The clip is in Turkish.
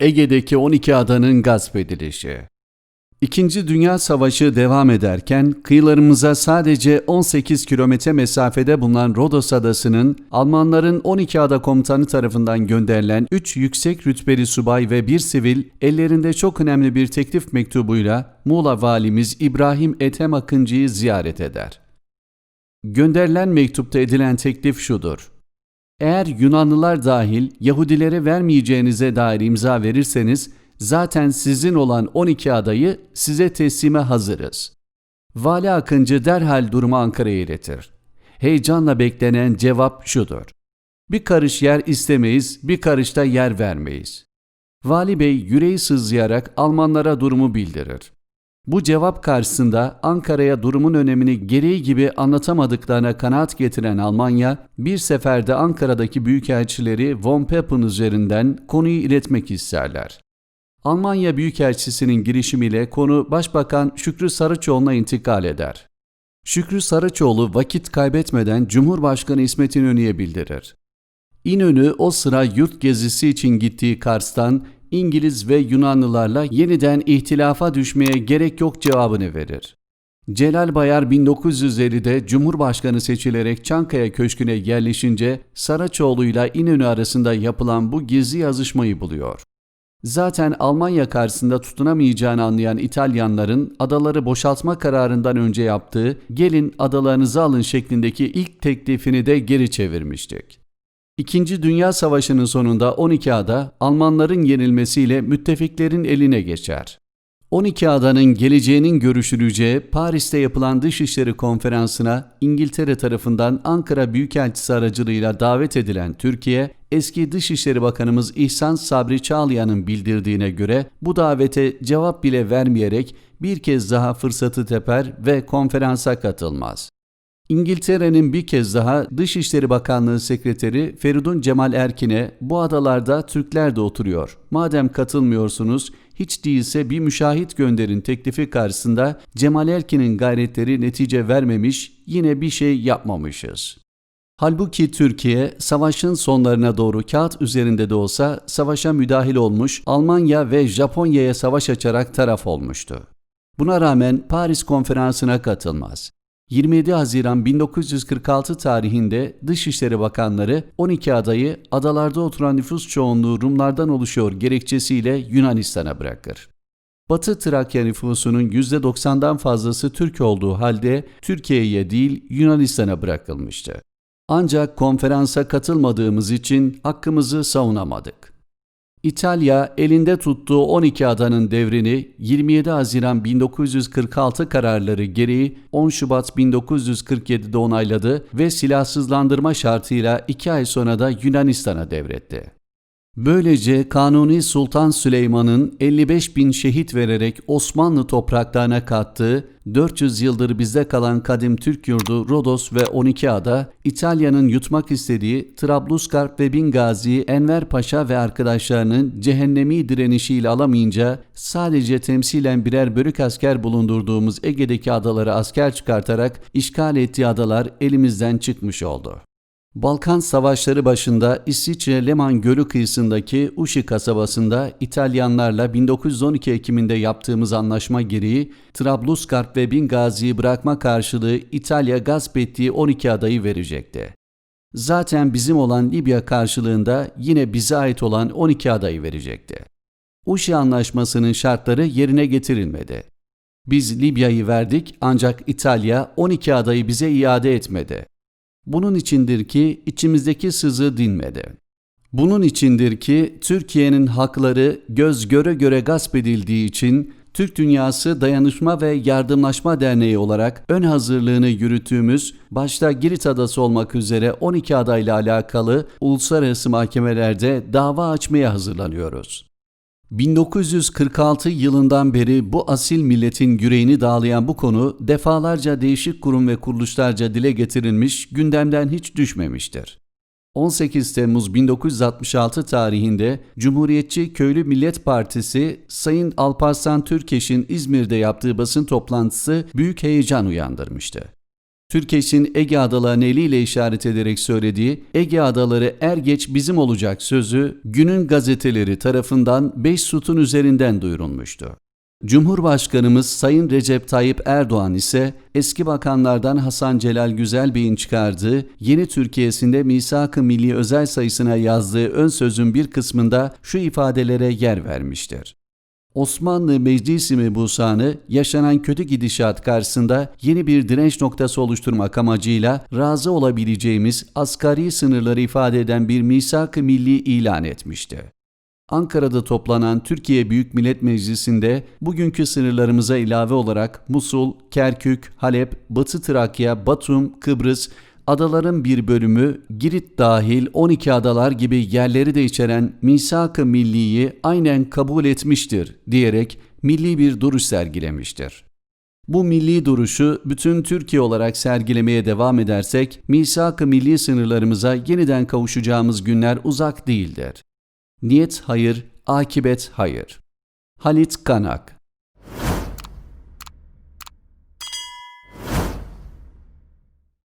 Ege'deki 12 adanın gasp edilişi. İkinci Dünya Savaşı devam ederken kıyılarımıza sadece 18 kilometre mesafede bulunan Rodos Adası'nın Almanların 12 ada komutanı tarafından gönderilen 3 yüksek rütbeli subay ve bir sivil ellerinde çok önemli bir teklif mektubuyla Muğla valimiz İbrahim Ethem Akıncı'yı ziyaret eder. Gönderilen mektupta edilen teklif şudur. Eğer Yunanlılar dahil Yahudilere vermeyeceğinize dair imza verirseniz zaten sizin olan 12 adayı size teslime hazırız. Vali Akıncı derhal durumu Ankara'ya iletir. Heyecanla beklenen cevap şudur. Bir karış yer istemeyiz, bir karış da yer vermeyiz. Vali Bey yüreği sızlayarak Almanlara durumu bildirir. Bu cevap karşısında Ankara'ya durumun önemini gereği gibi anlatamadıklarına kanaat getiren Almanya, bir seferde Ankara'daki büyükelçileri von Papen üzerinden konuyu iletmek isterler. Almanya Büyükelçisi'nin girişimiyle konu Başbakan Şükrü Saraçoğlu'na intikal eder. Şükrü Saraçoğlu vakit kaybetmeden Cumhurbaşkanı İsmet İnönü'ye bildirir. İnönü o sıra yurt gezisi için gittiği Kars'tan İngiliz ve Yunanlılarla yeniden ihtilafa düşmeye gerek yok cevabını verir. Celal Bayar 1950'de Cumhurbaşkanı seçilerek Çankaya Köşkü'ne yerleşince Saraçoğlu ile İnönü arasında yapılan bu gizli yazışmayı buluyor. Zaten Almanya karşısında tutunamayacağını anlayan İtalyanların adaları boşaltma kararından önce yaptığı gelin adalarınızı alın şeklindeki ilk teklifini de geri çevirmiştik. İkinci Dünya Savaşı'nın sonunda 12 ada Almanların yenilmesiyle müttefiklerin eline geçer. 12 adanın geleceğinin görüşüleceği Paris'te yapılan Dışişleri Konferansı'na İngiltere tarafından Ankara Büyükelçisi aracılığıyla davet edilen Türkiye, eski Dışişleri Bakanımız İhsan Sabri Çağlayan'ın bildirdiğine göre bu davete cevap bile vermeyerek bir kez daha fırsatı teper ve konferansa katılmaz. İngiltere'nin bir kez daha Dışişleri Bakanlığı Sekreteri Feridun Cemal Erkin'e bu adalarda Türkler de oturuyor. Madem katılmıyorsunuz hiç değilse bir müşahit gönderin teklifi karşısında Cemal Erkin'in gayretleri netice vermemiş yine bir şey yapmamışız. Halbuki Türkiye savaşın sonlarına doğru kağıt üzerinde de olsa savaşa müdahil olmuş Almanya ve Japonya'ya savaş açarak taraf olmuştu. Buna rağmen Paris konferansına katılmaz. 27 Haziran 1946 tarihinde Dışişleri Bakanları 12 adayı adalarda oturan nüfus çoğunluğu Rumlardan oluşuyor gerekçesiyle Yunanistan'a bırakır. Batı Trakya nüfusunun %90'dan fazlası Türk olduğu halde Türkiye'ye değil Yunanistan'a bırakılmıştı. Ancak konferansa katılmadığımız için hakkımızı savunamadık. İtalya elinde tuttuğu 12 adanın devrini 27 Haziran 1946 kararları gereği 10 Şubat 1947'de onayladı ve silahsızlandırma şartıyla 2 ay sonra da Yunanistan'a devretti. Böylece Kanuni Sultan Süleyman'ın 55 bin şehit vererek Osmanlı topraklarına kattığı 400 yıldır bizde kalan kadim Türk yurdu Rodos ve 12 ada, İtalya'nın yutmak istediği Trablusgarp ve Bingazi'yi Enver Paşa ve arkadaşlarının cehennemi direnişiyle alamayınca sadece temsilen birer bölük asker bulundurduğumuz Ege'deki adaları asker çıkartarak işgal ettiği adalar elimizden çıkmış oldu. Balkan Savaşları başında İsviçre Leman Gölü kıyısındaki Uşi kasabasında İtalyanlarla 1912 Ekim'inde yaptığımız anlaşma gereği Trablusgarp ve Bingazi'yi bırakma karşılığı İtalya gasp ettiği 12 adayı verecekti. Zaten bizim olan Libya karşılığında yine bize ait olan 12 adayı verecekti. Uşi Anlaşması'nın şartları yerine getirilmedi. Biz Libya'yı verdik ancak İtalya 12 adayı bize iade etmedi. Bunun içindir ki içimizdeki sızı dinmedi. Bunun içindir ki Türkiye'nin hakları göz göre göre gasp edildiği için Türk Dünyası Dayanışma ve Yardımlaşma Derneği olarak ön hazırlığını yürüttüğümüz başta Girit Adası olmak üzere 12 adayla alakalı uluslararası mahkemelerde dava açmaya hazırlanıyoruz. 1946 yılından beri bu asil milletin yüreğini dağlayan bu konu defalarca değişik kurum ve kuruluşlarca dile getirilmiş, gündemden hiç düşmemiştir. 18 Temmuz 1966 tarihinde Cumhuriyetçi Köylü Millet Partisi Sayın Alparslan Türkeş'in İzmir'de yaptığı basın toplantısı büyük heyecan uyandırmıştı. Türkeş'in Ege Adalarını eliyle işaret ederek söylediği Ege Adaları er geç bizim olacak sözü günün gazeteleri tarafından 5 sütun üzerinden duyurulmuştu. Cumhurbaşkanımız Sayın Recep Tayyip Erdoğan ise eski bakanlardan Hasan Celal Güzelbey'in çıkardığı Yeni Türkiye'sinde Misak-ı Milli özel sayısına yazdığı ön sözün bir kısmında şu ifadelere yer vermiştir. Osmanlı Meclisi Mebusanı yaşanan kötü gidişat karşısında yeni bir direnç noktası oluşturmak amacıyla razı olabileceğimiz asgari sınırları ifade eden bir misak-ı milli ilan etmişti. Ankara'da toplanan Türkiye Büyük Millet Meclisi'nde bugünkü sınırlarımıza ilave olarak Musul, Kerkük, Halep, Batı Trakya, Batum, Kıbrıs, adaların bir bölümü, Girit dahil 12 adalar gibi yerleri de içeren misak-ı milliyi aynen kabul etmiştir diyerek milli bir duruş sergilemiştir. Bu milli duruşu bütün Türkiye olarak sergilemeye devam edersek, misak-ı milli sınırlarımıza yeniden kavuşacağımız günler uzak değildir. Niyet hayır, akibet hayır. Halit Kanak